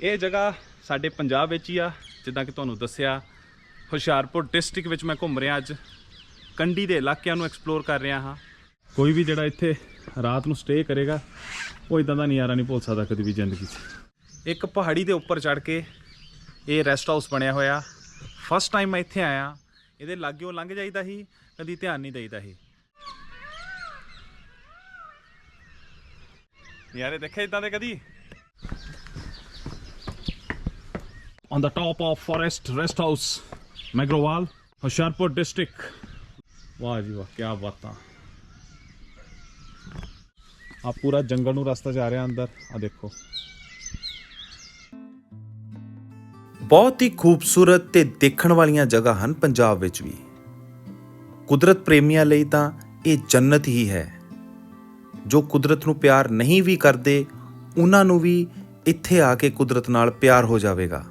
ਇਹ ਜਗ੍ਹਾ ਸਾਡੇ ਪੰਜਾਬ ਵਿੱਚ ਹੀ ਆ, ਜਿੱਦਾਂ ਕਿ ਤੁਹਾਨੂੰ ਦੱਸਿਆ, ਹੁਸ਼ਿਆਰਪੁਰ ਡਿਸਟ੍ਰਿਕਟ ਵਿੱਚ ਮੈਂ ਘੁੰਮ ਰਿਹਾ ਅੱਜ। ਕੰਡੀ ਦੇ ਇਲਾਕਿਆਂ ਨੂੰ ਐਕਸਪਲੋਰ ਕਰ ਰਿਹਾ ਹਾਂ। ਕੋਈ ਵੀ ਜਿਹੜਾ ਇੱਥੇ ਰਾਤ ਨੂੰ ਸਟੇ ਕਰੇਗਾ, ਉਹ ਇਦਾਂ ਦਾ ਨਜ਼ਾਰਾ ਨਹੀਂ ਭੁੱਲ ਸਕਦਾ ਕਦੀ ਵੀ ਜ਼ਿੰਦਗੀ 'ਚ। ਇੱਕ ਪਹਾੜੀ ਦੇ ਉੱਪਰ ਚੜ ਕੇ ਇਹ ਰੈਸਟ ਹਾਊਸ ਬਣਿਆ ਹੋਇਆ। ਫਸਟ ਟਾਈਮ ਮੈਂ ਇੱਥੇ ਆਇਆ, ਇਹਦੇ ਲਾਗਿਓ ਲੰਘ ਜਾਈਦਾ ਸੀ, ਕਦੀ ਧਿਆਨ ਨਹੀਂ ਦੇਈਦਾ ਸੀ। ਯਾਰੇ ਦੇਖਿਆ ਇਦਾਂ ਦੇ ਕਦੀ? On the top of forest rest house Magrowal Hoshiarpur district ਵਾਹ ਜੀ ਵਾਹ ਕੀ ਬਾਤਾਂ ਆ ਪੂਰਾ ਜੰਗਲ ਨੂੰ ਰਸਤਾ ਜਾ ਰਿਹਾ ਅੰਦਰ ਆ ਦੇਖੋ ਬਹੁਤ ਹੀ ਖੂਬਸੂਰਤ ਤੇ ਦੇਖਣ ਵਾਲੀਆਂ ਜਗ੍ਹਾ ਹਨ ਪੰਜਾਬ ਵਿੱਚ ਵੀ ਕੁਦਰਤ ਪ੍ਰੇਮੀਆਂ ਲਈ ਤਾਂ ਇਹ ਜੰਨਤ ਹੀ ਹੈ ਜੋ ਕੁਦਰਤ ਨੂੰ ਪਿਆਰ ਨਹੀਂ ਵੀ ਕਰਦੇ ਉਹਨਾਂ ਨੂੰ ਵੀ ਇੱਥੇ ਆ ਕੇ ਕੁਦਰਤ ਨਾਲ ਪਿਆਰ ਹੋ ਜਾਵੇਗਾ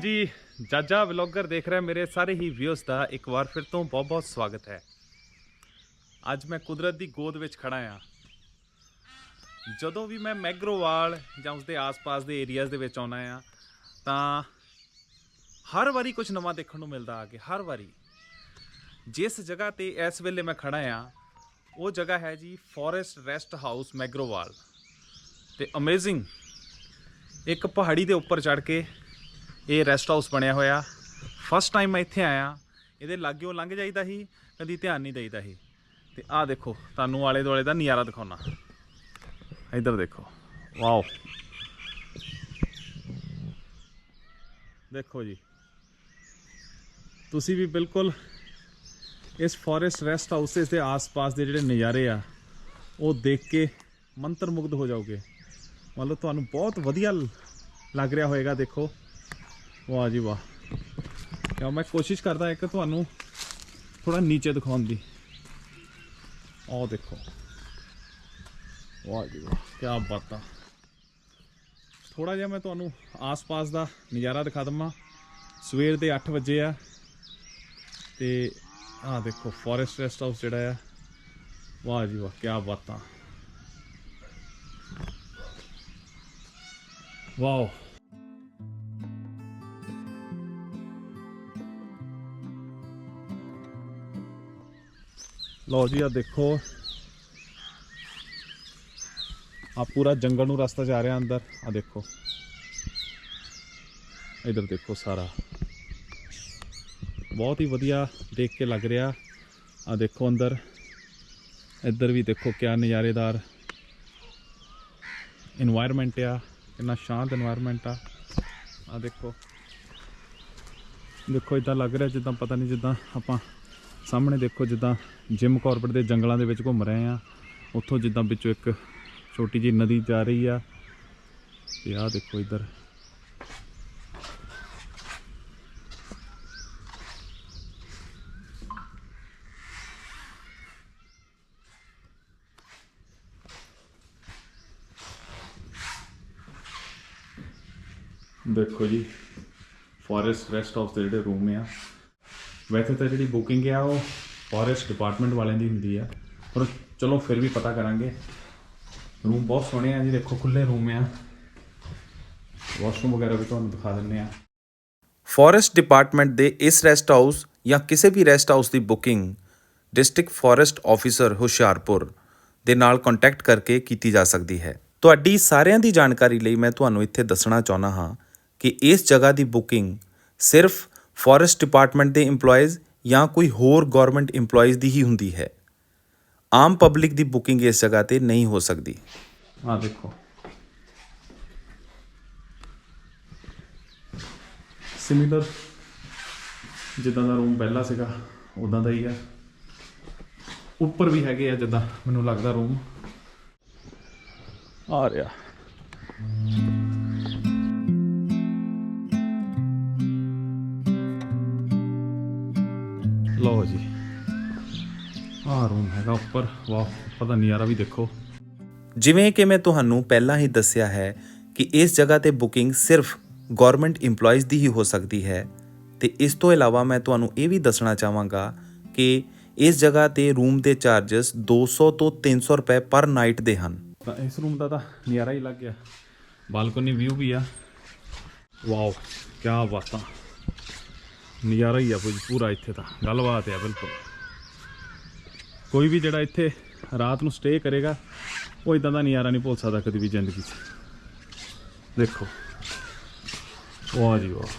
ਹਾਂਜੀ, ਜਾਜਾ ਵਲੌਗਰ ਦੇਖ ਰਿਹਾ ਮੇਰੇ ਸਾਰੇ ਹੀ ਵਿਊਸ ਦਾ ਇੱਕ ਵਾਰ ਫਿਰ ਤੋਂ ਬਹੁਤ-ਬਹੁਤ ਸਵਾਗਤ ਹੈ। ਅੱਜ ਮੈਂ ਕੁਦਰਤ ਦੀ ਗੋਦ ਵਿੱਚ ਖੜਾ ਆ ਜਦੋਂ ਵੀ ਮੈਂ ਮੈਗਰੋਵਾਲ ਜਾਂ ਉਸਦੇ ਆਸ-ਪਾਸ ਦੇ ਏਰੀਆਜ਼ ਦੇ ਵਿੱਚ ਆਉਣਾ ਆ ਤਾਂ ਹਰ ਵਾਰੀ ਕੁਝ ਨਵਾਂ ਦੇਖਣ ਨੂੰ ਮਿਲਦਾ ਆ ਕੇ, ਹਰ ਵਾਰੀ। ਜਿਸ ਜਗ੍ਹਾ ਤੇ ਇਸ ਵੇਲੇ ਮੈਂ ਖੜਾ ਆ ਉਹ ਜਗ੍ਹਾ ਹੈ ਜੀ ਫੋਰੈਸਟ ਰੈਸਟ ਹਾਊਸ ਮੈਗਰੋਵਾਲ। ਤੇ ਅਮੇਜ਼ਿੰਗ ਇੱਕ ਪਹਾੜੀ ਦੇ ਉੱਪਰ ਚੜ ਕੇ ਇਹ ਰੈਸਟ ਹਾਊਸ ਬਣਿਆ ਹੋਇਆ। ਫਸਟ ਟਾਈਮ ਮੈਂ ਇੱਥੇ ਆਇਆ। ਇਹਦੇ ਲਾਗਿਓ ਲੰਘ ਜਾਈਦਾ ਸੀ, ਕਦੀ ਧਿਆਨ ਨਹੀਂ ਦੇਈਦਾ ਸੀ। ਤੇ ਆਹ ਦੇਖੋ, ਤੁਹਾਨੂੰ ਆਲੇ ਦੁਆਲੇ ਦਾ ਨਜ਼ਾਰਾ ਦਿਖਾਉਣਾ। ਇੱਧਰ ਦੇਖੋ। ਵਾਓ ਦੇਖੋ ਜੀ। ਤੁਸੀਂ ਵੀ ਬਿਲਕੁਲ ਇਸ ਫੋਰੈਸਟ ਰੈਸਟ ਹਾਊਸਸ ਦੇ ਆਸ-ਪਾਸ ਦੇ ਜਿਹੜੇ ਨਜ਼ਾਰੇ ਆ, ਉਹ ਦੇਖ ਕੇ ਮੰਤਰ ਮੁਗਧ ਹੋ ਜਾਓਗੇ। ਮਤਲਬ ਤੁਹਾਨੂੰ ਬਹੁਤ ਵਧੀਆ ਲੱਗ ਰਿਹਾ ਹੋਏਗਾ, ਦੇਖੋ। ਵਾਹ ਜੀ ਵਾਹ। ਕਿਉਂ ਮੈਂ ਕੋਸ਼ਿਸ਼ ਕਰਦਾ ਇੱਕ ਤੁਹਾਨੂੰ ਥੋੜਾ ਨੀਚੇ ਦਿਖਾਉਣ ਦੀ। ਆਹ ਦੇਖੋ। ਵਾਹ ਜੀ ਵਾਹ ਕੀ ਬਾਤਾਂ। ਥੋੜਾ ਜਿਹਾ ਮੈਂ ਤੁਹਾਨੂੰ ਆਸ-ਪਾਸ ਦਾ ਨਜ਼ਾਰਾ ਦਿਖਾ ਦਵਾਂ। ਸਵੇਰ ਦੇ 8 ਵਜੇ ਆ। ਤੇ ਆਹ ਦੇਖੋ ਫੋਰੈਸਟ ਰੈਸਟ ਹਾਊਸ ਜਿਹੜਾ ਆ। ਵਾਹ ਜੀ ਵਾਹ ਕੀ ਬਾਤਾਂ। ਵਾਓ। ਲਓ ਜੀ ਆ ਦੇਖੋ। ਆ ਪੂਰਾ ਜੰਗਲ ਨੂੰ ਰਸਤਾ ਜਾ ਰਿਹਾ ਅੰਦਰ। ਆ ਦੇਖੋ। ਇਧਰ ਦੇਖੋ ਸਾਰਾ। ਬਹੁਤ ਹੀ ਵਧੀਆ ਦੇਖ ਕੇ ਲੱਗ ਰਿਹਾ। ਆ ਦੇਖੋ ਅੰਦਰ। ਇੱਧਰ ਵੀ ਦੇਖੋ ਕਿਆ ਨਜ਼ਾਰੇਦਾਰ ਇਨਵਾਇਰਨਮੈਂਟ ਆ। ਕਿੰਨਾ ਸ਼ਾਂਤ ਇਨਵਾਇਰਨਮੈਂਟ ਆ। ਆ ਦੇਖੋ। ਦੇਖੋ, ਇਦਾਂ ਲੱਗ ਰਿਹਾ ਜਿੱਦਾਂ, ਪਤਾ ਨਹੀਂ ਜਿੱਦਾਂ ਆਪਾਂ ਸਾਹਮਣੇ ਦੇਖੋ ਜਿੱਦਾਂ ਜਿਮ ਕਾਰਬਟ ਦੇ ਜੰਗਲਾਂ ਦੇ ਵਿੱਚ ਘੁੰਮ ਰਹੇ ਆ। ਉੱਥੋਂ ਜਿੱਦਾਂ ਵਿੱਚੋਂ ਇੱਕ ਛੋਟੀ ਜਿਹੀ ਨਦੀ ਜਾ ਰਹੀ ਆ। ਤੇ ਆਹ ਦੇਖੋ ਇੱਧਰ। ਦੇਖੋ ਜੀ ਫੋਰੈਸਟ ਰੈਸਟ ਹਾਊਸ ਦੇ ਜਿਹੜੇ ਰੂਮ ਆ। ਵੈਸੇ ਤਾਂ ਜਿਹੜੀ ਬੁਕਿੰਗ ਆ ਉਹ ਫੋਰੈਸਟ ਡਿਪਾਰਟਮੈਂਟ ਵਾਲਿਆਂ ਦੀ ਹੁੰਦੀ ਆ। ਪਰ ਚਲੋ ਫਿਰ ਵੀ ਪਤਾ ਕਰਾਂਗੇ। ਰੂਮ ਬਹੁਤ ਸੋਹਣੇ ਆ ਜੀ, ਦੇਖੋ ਖੁੱਲੇ ਰੂਮ ਆ। ਵਾਸ਼ਰੂਮ ਵਗੈਰਾ ਵੀ ਤੁਹਾਨੂੰ ਦਿਖਾ ਦਿੰਨੇ ਆ। ਫੋਰੈਸਟ ਡਿਪਾਰਟਮੈਂਟ ਦੇ ਇਸ ਰੈਸਟ ਹਾਊਸ ਜਾਂ ਕਿਸੇ ਵੀ ਰੈਸਟ ਹਾਊਸ ਦੀ booking district forest officer Hoshiarpur ਦੇ ਨਾਲ ਕੰਟੈਕਟ ਕਰਕੇ ਕੀਤੀ ਜਾ ਸਕਦੀ ਹੈ। ਤੁਹਾਡੀ ਸਾਰਿਆਂ ਦੀ ਜਾਣਕਾਰੀ ਲਈ ਮੈਂ ਤੁਹਾਨੂੰ ਇੱਥੇ ਦੱਸਣਾ ਚਾਹੁੰਦਾ ਹਾਂ ਕਿ ਇਸ ਜਗ੍ਹਾ ਦੀ ਬੁਕਿੰਗ ਸਿਰਫ ਫੋਰੈਸਟ ਡਿਪਾਰਟਮੈਂਟ ਦੇ EMPLOYEES ਜਾਂ ਕੋਈ ਹੋਰ ਗਵਰਨਮੈਂਟ EMPLOYEES ਦੀ ਹੀ ਹੁੰਦੀ ਹੈ। ਆਮ ਪਬਲਿਕ ਦੀ ਬੁਕਿੰਗ ਇਸ ਜਗ੍ਹਾ ਤੇ ਨਹੀਂ ਹੋ ਸਕਦੀ। ਆ ਦੇਖੋ। ਸਿਮਿਲਰ ਜਿੱਦਾਂ ਦਾ ਰੂਮ ਪਹਿਲਾਂ ਸੀਗਾ ਉਦਾਂ ਦਾ ਹੀ ਆ। ਉੱਪਰ ਵੀ ਹੈਗੇ ਆ ਜਿੱਦਾਂ, ਮੈਨੂੰ ਲੱਗਦਾ ਰੂਮ ਆ ਰਿਹਾ। ਲਓ ਜੀ। ਆਹ ਰੂਮ ਹੈਗਾ ਉੱਪਰ। ਵਾਹ ਉੱਪਰ ਦਾ ਨਜ਼ਾਰਾ ਵੀ ਦੇਖੋ। ਜਿਵੇਂ ਕਿ ਮੈਂ ਤੁਹਾਨੂੰ ਪਹਿਲਾਂ ਹੀ ਦੱਸਿਆ ਹੈ ਕਿ ਇਸ ਜਗ੍ਹਾ ਤੇ ਬੁਕਿੰਗ ਸਿਰਫ ਗਵਰਨਮੈਂਟ EMPLOYEES ਦੀ ਹੀ ਹੋ ਸਕਦੀ ਹੈ। ਤੇ ਇਸ ਤੋਂ ਇਲਾਵਾ ਮੈਂ ਤੁਹਾਨੂੰ ਇਹ ਵੀ ਦੱਸਣਾ ਚਾਹਾਂਗਾ ਕਿ ਇਸ ਜਗ੍ਹਾ ਤੇ ਰੂਮ ਦੇ ਚਾਰजेस 200 ਤੋਂ 300 ਰੁਪਏ ਪਰ ਨਾਈਟ ਦੇ ਹਨ। ਤਾਂ ਇਸ ਰੂਮ ਦਾ ਤਾਂ ਨਜ਼ਾਰਾ ਹੀ ਲੱਗ ਗਿਆ ਬਾਲਕਨੀ ਵਿਊ ਵੀ ਆ। ਵਾਓ ਕੀ ਬਾਤਾਂ। ਨਜ਼ਾਰਾ ਹੀ ਆ ਕੁਝ ਪੂਰਾ ਇੱਥੇ ਤਾਂ, ਗੱਲਬਾਤ ਆ ਬਿਲਕੁਲ। ਕੋਈ ਵੀ ਜਿਹੜਾ ਇੱਥੇ ਰਾਤ ਨੂੰ ਸਟੇ ਕਰੇਗਾ, ਉਹ ਇਦਾਂ ਦਾ ਨਜ਼ਾਰਾ ਨਹੀਂ ਭੁੱਲ ਸਕਦਾ ਕਦੀ ਵੀ ਜ਼ਿੰਦਗੀ 'ਚ। ਦੇਖੋ ਵਾਹ ਜੀ ਵਾਹ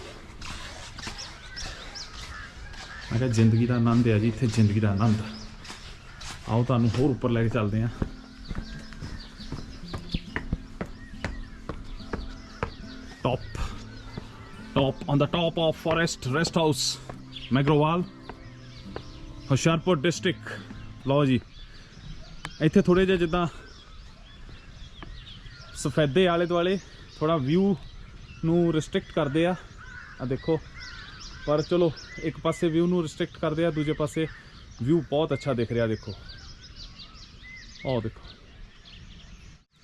ਮੈਂ ਕਿਹਾ ਜ਼ਿੰਦਗੀ ਦਾ ਆਨੰਦ ਹੈ ਜੀ, ਇੱਥੇ ਜ਼ਿੰਦਗੀ ਦਾ ਆਨੰਦ। ਆਓ ਤੁਹਾਨੂੰ ਹੋਰ ਉੱਪਰ ਲੈ ਕੇ ਚੱਲਦੇ ਹਾਂ top, on the top of forest rest house Magrowal Hoshiarpur district ਲਓ ਜੀ ਇੱਥੇ ਥੋੜੇ ਜਿਹਾ ਜਿੱਦਾਂ ਸਫੈਦੇ ਆਲੇ ਦੁਆਲੇ ਥੋੜਾ ਵਿਊ ਨੂੰ ਰਿਸਟ੍ਰਿਕਟ ਕਰਦੇ ਆ। ਆ ਦੇਖੋ, ਪਰ ਚਲੋ, ਇੱਕ ਪਾਸੇ ਵਿਊ ਨੂੰ ਰਿਸਟ੍ਰਿਕਟ ਕਰਦੇ ਆ, ਦੂਜੇ ਪਾਸੇ ਵਿਊ ਬਹੁਤ ਅੱਛਾ ਦਿਖ ਰਿਹਾ, ਦੇਖੋ। ਉਹ ਦੇਖੋ।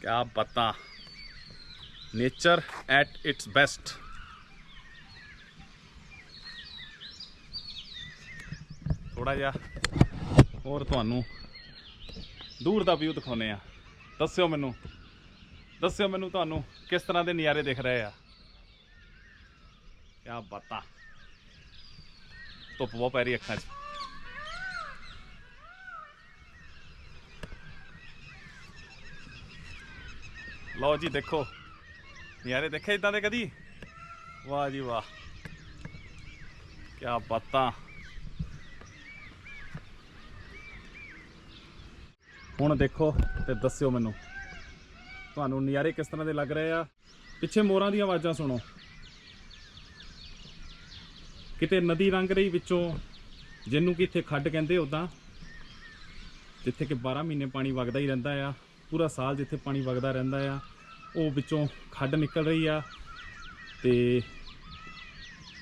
ਕੀ ਪਤਾ। ਨੇਚਰ ਐਟ ਇਟਸ ਬੈਸਟ ਥੋੜਾ ਜਿਹਾ। ਹੋਰ ਤੁਹਾਨੂੰ ਦੂਰ ਦਾ ਵਿਊ ਦਿਖਾਉਨੇ ਆ ਦੱਸਿਓ ਮੈਨੂੰ ਦੱਸਿਓ ਮੈਨੂੰ ਤੁਹਾਨੂੰ ਕਿਸ ਤਰ੍ਹਾਂ ਦੇ ਨਜ਼ਾਰੇ ਦਿਖ ਰਹੇ ਆ। ਕੀ ਬਾਤਾਂ। ਧੁੱਪ ਬਹੁਤ ਪੈ ਰਹੀ ਅੱਖਾਂ 'ਚ। ਲਓ ਜੀ, ਦੇਖੋ। ਨਜ਼ਾਰੇ ਦੇਖੇ ਇਦਾਂ ਦੇ ਕਦੀ? ਵਾਹ ਜੀ ਵਾਹ। ਕੀ ਬਾਤਾਂ। ਹੁਣ ਦੇਖੋ ਤੇ ਦੱਸਿਓ ਮੈਨੂੰ। ਤੁਹਾਨੂੰ ਨਜ਼ਾਰੇ ਕਿਸ ਤਰ੍ਹਾਂ ਦੇ ਲੱਗ ਰਹੇ ਆ? ਪਿੱਛੇ ਮੋਰਾਂ ਦੀਆਂ ਆਵਾਜ਼ਾਂ ਸੁਣੋ। ਕਿਤੇ ਨਦੀ ਰੰਗ ਰਹੀ ਵਿੱਚੋਂ, ਜਿਹਨੂੰ ਕਿ ਇੱਥੇ ਖੱਡ ਕਹਿੰਦੇ ਉਦਾਂ ਜਿੱਥੇ ਕਿ 12 ਮਹੀਨੇ ਪਾਣੀ ਵਗਦਾ ਹੀ ਰਹਿੰਦਾ ਆ, ਪੂਰਾ ਸਾਲ ਜਿੱਥੇ ਪਾਣੀ ਵਗਦਾ ਰਹਿੰਦਾ ਆ, ਉਹ ਵਿੱਚੋਂ ਖੱਡ ਨਿਕਲ ਰਹੀ ਆ ਤੇ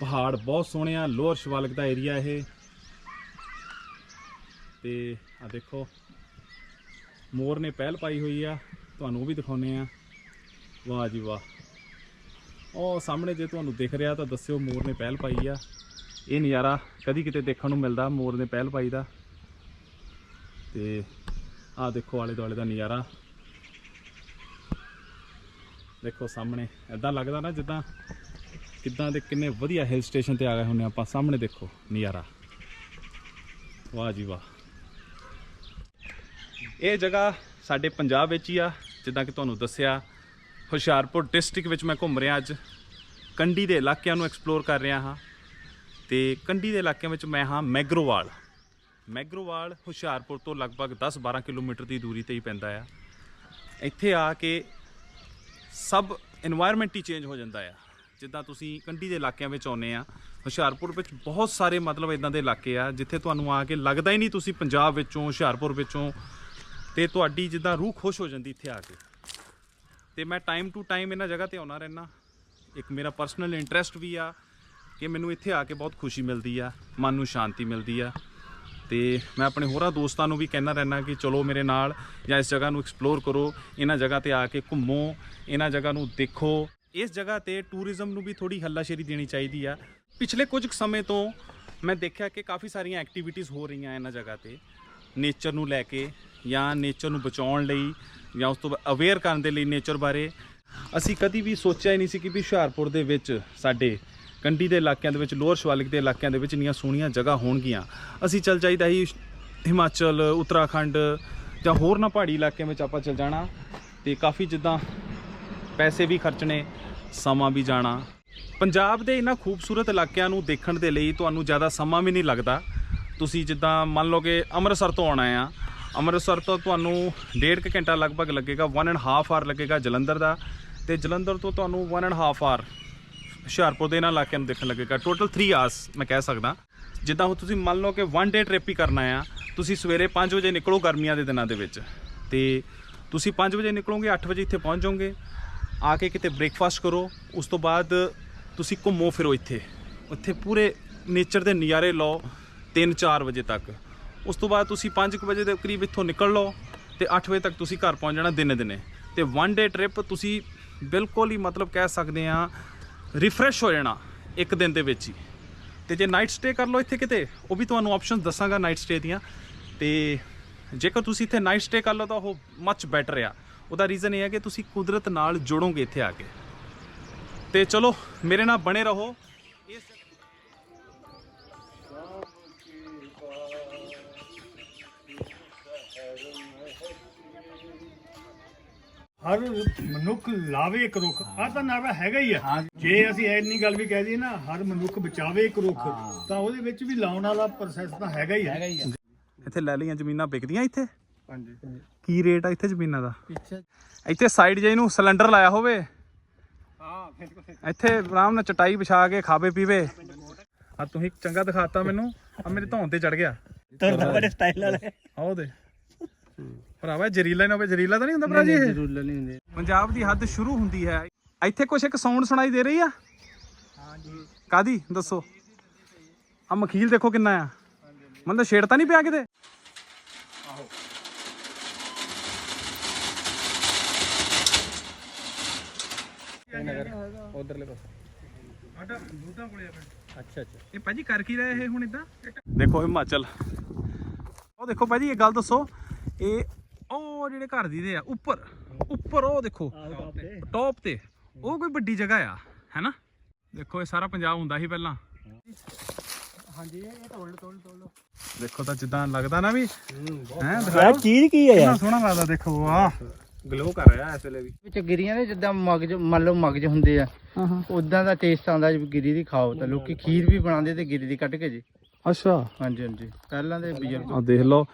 ਪਹਾੜ ਬਹੁਤ ਸੋਹਣੇ ਆ, ਲੋਅਰ ਸ਼ਿਵਾਲਿਕ ਦਾ ਏਰੀਆ ਇਹ। ਤੇ ਆ ਦੇਖੋ ਮੋਰ ਨੇ ਪਹਿਲ ਪਾਈ ਹੋਈ ਆ, ਤੁਹਾਨੂੰ ਉਹ ਵੀ ਦਿਖਾਉਨੇ ਆ। ਵਾਹ ਜੀ ਵਾਹ। ਉਹ ਸਾਹਮਣੇ ਜੇ ਤੁਹਾਨੂੰ ਦਿਖ ਰਿਹਾ ਤਾਂ ਦੱਸਿਓ ਮੋਰ ਨੇ ਪਹਿਲ ਪਾਈ ਆ। ਇਹ ਨਜ਼ਾਰਾ ਕਦੀ ਕਿਤੇ ਦੇਖਣ ਨੂੰ ਮਿਲਦਾ ਮੋਰ ਨੇ ਪਹਿਲ ਪਾਈ ਦਾ। ਤੇ ਆਹ ਦੇਖੋ ਆਲੇ ਦੁਆਲੇ ਦਾ ਨਜ਼ਾਰਾ। ਦੇਖੋ ਸਾਹਮਣੇ ਐਦਾਂ ਲੱਗਦਾ ਨਾ ਜਿੱਦਾਂ ਕਿੱਦਾਂ ਦੇ ਕਿੰਨੇ ਵਧੀਆ ਹਿਲ ਸਟੇਸ਼ਨ ਤੇ ਆ ਗਏ ਹੁੰਨੇ ਆਪਾਂ। ਸਾਹਮਣੇ ਦੇਖੋ ਨਜ਼ਾਰਾ। ਵਾਹ ਜੀ ਵਾਹ। ਇਹ ਜਗ੍ਹਾ ਸਾਡੇ ਪੰਜਾਬ ਵਿੱਚ ਹੀ ਆ, ਜਿੱਦਾਂ ਕਿ ਤੁਹਾਨੂੰ ਦੱਸਿਆ, ਹੁਸ਼ਿਆਰਪੁਰ ਡਿਸਟ੍ਰਿਕਟ ਵਿੱਚ ਮੈਂ ਘੁੰਮ ਰਿਹਾ ਅੱਜ। ਕੰਢੀ ਦੇ ਇਲਾਕਿਆਂ ਨੂੰ ਐਕਸਪਲੋਰ ਕਰ ਰਿਹਾ ਹਾਂ। ਤੇ ਕੰਢੀ ਦੇ ਇਲਾਕਿਆਂ ਵਿੱਚ ਮੈਂ ਹਾਂ ਮੈਗਰੋਵਾਲ। ਮੈਗਰੋਵਾਲ ਹੁਸ਼ਿਆਰਪੁਰ ਤੋਂ ਲਗਭਗ 10-12 ਕਿਲੋਮੀਟਰ ਦੀ ਦੂਰੀ ਤੇ ਹੀ ਪੈਂਦਾ ਆ। ਇੱਥੇ ਆ ਕੇ ਸਭ এনवायरमेंट ਹੀ ਚੇਂਜ ਹੋ ਜਾਂਦਾ ਆ। ਜਿੱਦਾਂ ਤੁਸੀਂ ਕੰਢੀ ਦੇ ਇਲਾਕਿਆਂ ਵਿੱਚ ਆਉਨੇ ਆ, ਹੁਸ਼ਿਆਰਪੁਰ ਵਿੱਚ ਬਹੁਤ ਸਾਰੇ ਮਤਲਬ ਇਦਾਂ ਦੇ ਇਲਾਕੇ ਆ, ਜਿੱਥੇ ਤੁਹਾਨੂੰ ਆ ਕੇ ਲੱਗਦਾ ਹੀ ਨਹੀਂ ਤੁਸੀਂ ਪੰਜਾਬ ਵਿੱਚੋਂ, ਹੁਸ਼ਿਆਰਪੁਰ ਵਿੱਚੋਂ ਤੇ ਤੁਹਾਡੀ ਜਿੱਦਾਂ ਰੂਹ ਖੁਸ਼ ਹੋ ਜਾਂਦੀ ਇੱਥੇ ਆ ਕੇ। ਤੇ ਮੈਂ ਟਾਈਮ ਟੂ ਟਾਈਮ ਇਹਨਾਂ ਜਗ੍ਹਾ ਤੇ ਆਉਣਾ ਰਹਿਣਾ ਇੱਕ ਮੇਰਾ ਪਰਸਨਲ ਇੰਟਰਸਟ ਵੀ ਆ ਕਿ ਮੈਨੂੰ ਇੱਥੇ ਆ ਕੇ ਬਹੁਤ ਖੁਸ਼ੀ ਮਿਲਦੀ ਆ, ਮਨ ਨੂੰ ਸ਼ਾਂਤੀ ਮਿਲਦੀ ਆ। ਤੇ ਮੈਂ ਆਪਣੇ ਹੋਰਾਂ ਦੋਸਤਾਂ ਨੂੰ ਵੀ ਕਹਿਣਾ ਰਹਿਣਾ ਕਿ ਚਲੋ ਮੇਰੇ ਨਾਲ ਜਾਂ ਇਸ ਜਗ੍ਹਾ ਨੂੰ ਐਕਸਪਲੋਰ ਕਰੋ, ਇਹਨਾਂ ਜਗ੍ਹਾ ਤੇ ਆ ਕੇ ਘੁੰਮੋ, ਇਹਨਾਂ ਜਗ੍ਹਾ ਨੂੰ ਦੇਖੋ। ਇਸ ਜਗ੍ਹਾ ਤੇ ਟੂਰਿਜ਼ਮ ਨੂੰ ਵੀ ਥੋੜੀ ਹੱਲਾਸ਼ੇਰੀ ਦੇਣੀ ਚਾਹੀਦੀ ਆ। ਪਿਛਲੇ ਕੁਝ ਕੁ ਸਮੇਂ ਤੋਂ ਮੈਂ ਦੇਖਿਆ ਕਿ ਕਾਫੀ ਸਾਰੀਆਂ ਐਕਟੀਵਿਟੀਜ਼ ਹੋ ਰਹੀਆਂ ਇਹਨਾਂ ਜਗ੍ਹਾ ਤੇ। ਨੇਚਰ ਨੂੰ ਲੈ ਕੇ ਜਾਂ ਨੇਚਰ ਨੂੰ ਬਚਾਉਣ ਲਈ ਜਾਂ ਉਸ ਤੋਂ ਅਵੇਅਰ ਕਰਨ ਦੇ ਲਈ ਨੇਚਰ ਬਾਰੇ। ਅਸੀਂ ਕਦੀ ਵੀ ਸੋਚਿਆ ਹੀ ਨਹੀਂ ਸੀ ਕਿ ਵੀ ਹੁਸ਼ਿਆਰਪੁਰ ਦੇ ਵਿੱਚ ਸਾਡੇ ਕੰਢੀ ਦੇ ਇਲਾਕਿਆਂ ਦੇ ਵਿੱਚ, ਲੋਅਰ ਸ਼ਿਵਾਲਿਕ ਦੇ ਇਲਾਕਿਆਂ ਦੇ ਵਿੱਚ ਇੰਨੀਆਂ ਸੋਹਣੀਆਂ ਜਗ੍ਹਾ ਹੋਣਗੀਆਂ। ਅਸੀਂ ਚੱਲ ਜਾਈਦਾ ਹੀ ਹਿਮਾਚਲ, ਉੱਤਰਾਖੰਡ ਜਾਂ ਹੋਰ ਨਾ ਪਹਾੜੀ ਇਲਾਕਿਆਂ ਵਿੱਚ ਆਪਾਂ ਚੱਲ ਜਾਣਾ ਤੇ ਕਾਫੀ ਜਿੱਦਾਂ ਪੈਸੇ ਵੀ ਖਰਚਣੇ, ਸਮਾਂ ਵੀ ਜਾਣਾ। ਪੰਜਾਬ ਦੇ ਇਹਨਾਂ ਖੂਬਸੂਰਤ ਇਲਾਕਿਆਂ ਨੂੰ ਦੇਖਣ ਦੇ ਲਈ ਤੁਹਾਨੂੰ ਜ਼ਿਆਦਾ ਸਮਾਂ ਵੀ ਨਹੀਂ ਲੱਗਦਾ। ਤੁਸੀਂ ਜਿੱਦਾਂ ਮੰਨ ਲਓ ਕਿ ਅੰਮ੍ਰਿਤਸਰ ਤੋਂ ਆਉਣਾ ਆ ਅੰਮ੍ਰਿਤਸਰ ਤੋਂ ਤੁਹਾਨੂੰ ਡੇਢ ਕੁ ਘੰਟਾ ਲਗਭਗ ਲੱਗੇਗਾ 1 ਐਂਡ ਹਾਫ ਆਰ ਲੱਗੇਗਾ ਜਲੰਧਰ ਦਾ। ਤੇ ਜਲੰਧਰ ਤੋਂ ਤੁਹਾਨੂੰ 1 ਐਂਡ ਹਾਫ ਆਰ ਹੁਸ਼ਿਆਰਪੁਰ ਦੇ ਇਹਨਾਂ ਇਲਾਕਿਆਂ ਨੂੰ ਦੇਖਣ ਲੱਗੇਗਾ। ਟੋਟਲ 3 ਆਰਸ ਮੈਂ ਕਹਿ ਸਕਦਾ। ਜਿੱਦਾਂ ਹੁਣ ਤੁਸੀਂ ਮੰਨ ਲਓ ਕਿ ਵਨ ਡੇ ਟ੍ਰਿਪ ਹੀ ਕਰਨਾ ਆ, ਤੁਸੀਂ ਸਵੇਰੇ 5 ਵਜੇ ਨਿਕਲੋ ਗਰਮੀਆਂ ਦੇ ਦਿਨਾਂ ਦੇ ਵਿੱਚ। ਤੇ ਤੁਸੀਂ 5 ਵਜੇ ਨਿਕਲੋਗੇ 8 ਵਜੇ ਇੱਥੇ ਪਹੁੰਚ ਜਾਓਗੇ। ਆ ਕੇ ਕਿਤੇ ਬ੍ਰੇਕਫਾਸਟ ਕਰੋ, ਉਸ ਤੋਂ ਬਾਅਦ ਤੁਸੀਂ ਘੁੰਮੋ ਫਿਰੋ ਇੱਥੇ। ਉੱਥੇ ਪੂਰੇ ਨੇਚਰ ਦੇ ਨਜ਼ਾਰੇ ਲਓ 3-4 ਵਜੇ ਤੱਕ। ਉਸ ਤੋਂ ਬਾਅਦ ਤੁਸੀਂ 5 ਵਜੇ ਦੇ ਕਰੀਬ ਇੱਥੋਂ ਨਿਕਲ ਲਓ ਤੇ 8 ਵਜੇ ਤੱਕ ਤੁਸੀਂ ਘਰ ਪਹੁੰਚ ਜਾਣਾ ਦਿਨੇ ਦਿਨੇ। ਤੇ ਵਨ ਡੇ ਟ੍ਰਿਪ ਤੁਸੀਂ ਬਿਲਕੁਲ ਹੀ ਮਤਲਬ ਕਹਿ ਸਕਦੇ ਆ ਰਿਫਰੈਸ਼ ਹੋ ਜਾਣਾ ਇੱਕ ਦਿਨ ਦੇ ਵਿੱਚ ਹੀ। ਤੇ ਜੇ ਨਾਈਟ ਸਟੇ ਕਰ ਲਓ ਇੱਥੇ ਕਿਤੇ, ਉਹ ਵੀ ਤੁਹਾਨੂੰ ਆਪਸ਼ਨਸ ਦੱਸਾਂਗਾ ਨਾਈਟ ਸਟੇ ਦੀਆਂ। ਤੇ ਜੇਕਰ ਤੁਸੀਂ ਇੱਥੇ ਨਾਈਟ ਸਟੇ ਕਰ ਲਓ ਤਾਂ ਉਹ ਮੱਚ ਬੈਟਰ ਆ। ਉਹਦਾ ਰੀਜ਼ਨ ਇਹ ਹੈ ਕਿ ਤੁਸੀਂ ਕੁਦਰਤ ਨਾਲ ਜੁੜੋਗੇ ਇੱਥੇ ਆ ਕੇ। ਤੇ ਚਲੋ, ਮੇਰੇ ਨਾਲ ਬਣੇ ਰਹੋ। ਹਰ ਮਨੁੱਖ ਲਾਵੇ ਇੱਕ ਰੁੱਖ। ਆ ਤਾਂ ਨਾਰਾ ਹੈਗਾ ਹੀ ਆ। ਜੇ ਅਸੀਂ ਇੰਨੀ ਗੱਲ ਵੀ ਕਹਿ ਦਈਏ ਨਾ ਹਰ ਮਨੁੱਖ ਬਚਾਵੇ ਇੱਕ ਰੁੱਖ ਤਾਂ ਉਹਦੇ ਵਿੱਚ ਵੀ ਲਾਉਣ ਵਾਲਾ ਪ੍ਰੋਸੈਸ ਤਾਂ ਹੈਗਾ ਹੀ ਆ। ਇੱਥੇ ਲੈ ਲਈਆਂ ਜ਼ਮੀਨਾਂ ਵਿਕਦੀਆਂ ਇੱਥੇ? ਹਾਂਜੀ। ਕੀ ਰੇਟ ਆ ਇੱਥੇ ਜ਼ਮੀਨਾਂ ਦਾ? ਇੱਥੇ ਸਾਈਡ ਜੇ ਨੂੰ ਸਿਲੰਡਰ ਲਾਇਆ ਹੋਵੇ। ਹਾਂ ਇੱਥੇ ਆਰਾਮ ਨਾਲ ਚਟਾਈ ਵਿਛਾ ਕੇ ਖਾਵੇ ਪੀਵੇ। ਆ ਤੁਸੀਂ ਚੰਗਾ ਦਿਖਾਤਾ ਮੈਨੂੰ। ਆ ਮੇਰੇ ਧੌਣ ਤੇ ਚੜ ਗਿਆ। ਤਾਂ ਬੜੇ ਸਟਾਈਲ ਵਾਲੇ। ਆਓ ਦੇ। ਭਰਾਵਾ ਜਰੀਲਾ ਨਾ ਹੋਵੇ ਜਰੀਲਾ ਤਾਂ ਨਹੀਂ ਹੁੰਦਾ ਭਰਾ ਜੀ ਇਹ? ਰੂਲ ਨਹੀਂ ਹੁੰਦੇ। ਪੰਜਾਬ ਦੀ ਹੱਦ ਸ਼ੁਰੂ ਹੁੰਦੀ ਹੈ। ਇੱਥੇ ਕੁਛ ਇੱਕ ਸਾਊਂਡ ਸੁਣਾਈ ਦੇ ਰਹੀ ਆ? ਹਾਂਜੀ। ਕਾਦੀ ਦੱਸੋ। ਆ ਮਖੀਲ ਦੇਖੋ ਕਿੰਨਾ ਆ। ਮਨ ਤਾਂ ਛੇੜ ਤਾਂ ਨਹੀਂ ਪਿਆ ਕਿਤੇ? ਉਧਰਲੇ ਪਾਸੇ। ਸਾਡਾ ਬੂਟਾਂ ਕੋਲੇ ਆ ਅੱਛਾ ਅੱਛਾ। ਇਹ ਭਾਜੀ ਕਰ ਕੀ ਰਹੇ ਇਹ ਹੁਣ ਇਦਾਂ? ਦੇਖੋ ਹਿਮਾਚਲ। ਉਹ ਦੇਖੋ ਭਾਜੀ ਇਹ ਗੱਲ ਦੱਸੋ। ਇਹ ਉਹ ਜਿਹੜੇ ਘਰ ਦੀ ਦੇ ਆ ਉੱਪਰ। ਉੱਪਰ ਉਹ ਦੇਖੋ। ਟੌਪ ਤੇ। ਉਹ ਕੋਈ ਵੱਡੀ ਜਗ੍ਹਾ ਆ ਹੈਨਾ? ਦੇਖੋ ਇਹ ਸਾਰਾ ਪੰਜਾਬ ਹੁੰਦਾ ਸੀ ਪਹਿਲਾਂ। ਹਾਂਜੀ ਇਹ ਤੋੜ ਤੋੜ ਤੋੜ ਦੇਖੋ ਤਾਂ ਜਿੱਦਾਂ ਲੱਗਦਾ ਨਾ ਵੀ ਹੈ ਯਾਰ ਚੀਜ਼ ਕੀ ਹੈ ਕਿੰਨਾ ਸੋਹਣਾ ਲੱਗਦਾ ਦੇਖੋ ਵਾਹ। ਗਲੋ ਕਰ ਰਿਹਾ ਇਸ ਵੇਲੇ ਵੀ। ਵਿੱਚ ਗਿਰੀਆਂ ਦੇ ਜਿੱਦਾਂ ਮਗਜ ਮੰਨ ਲਓ ਮਗਜ ਹੁੰਦੇ ਆ। ਉਦਾਂ ਦਾ ਟੇਸਟ ਆਉਂਦਾ ਜੇ ਗਿਰੀ ਦੀ ਖਾਓ ਤਾਂ। ਲੋਕੀ ਖੀਰ ਵੀ ਬਣਾਉਂਦੇ ਤੇ ਗਿਰੀ ਦੀ ਕੱਢ ਕੇ ਜੀ। ਅੱਛਾ। ਹਾਂਜੀ ਹਾਂਜੀ। ਪਹਿਲਾਂ ਦੇ ਬਜ਼ੁਰਗ। ਆ ਦੇਖ ਲਓ।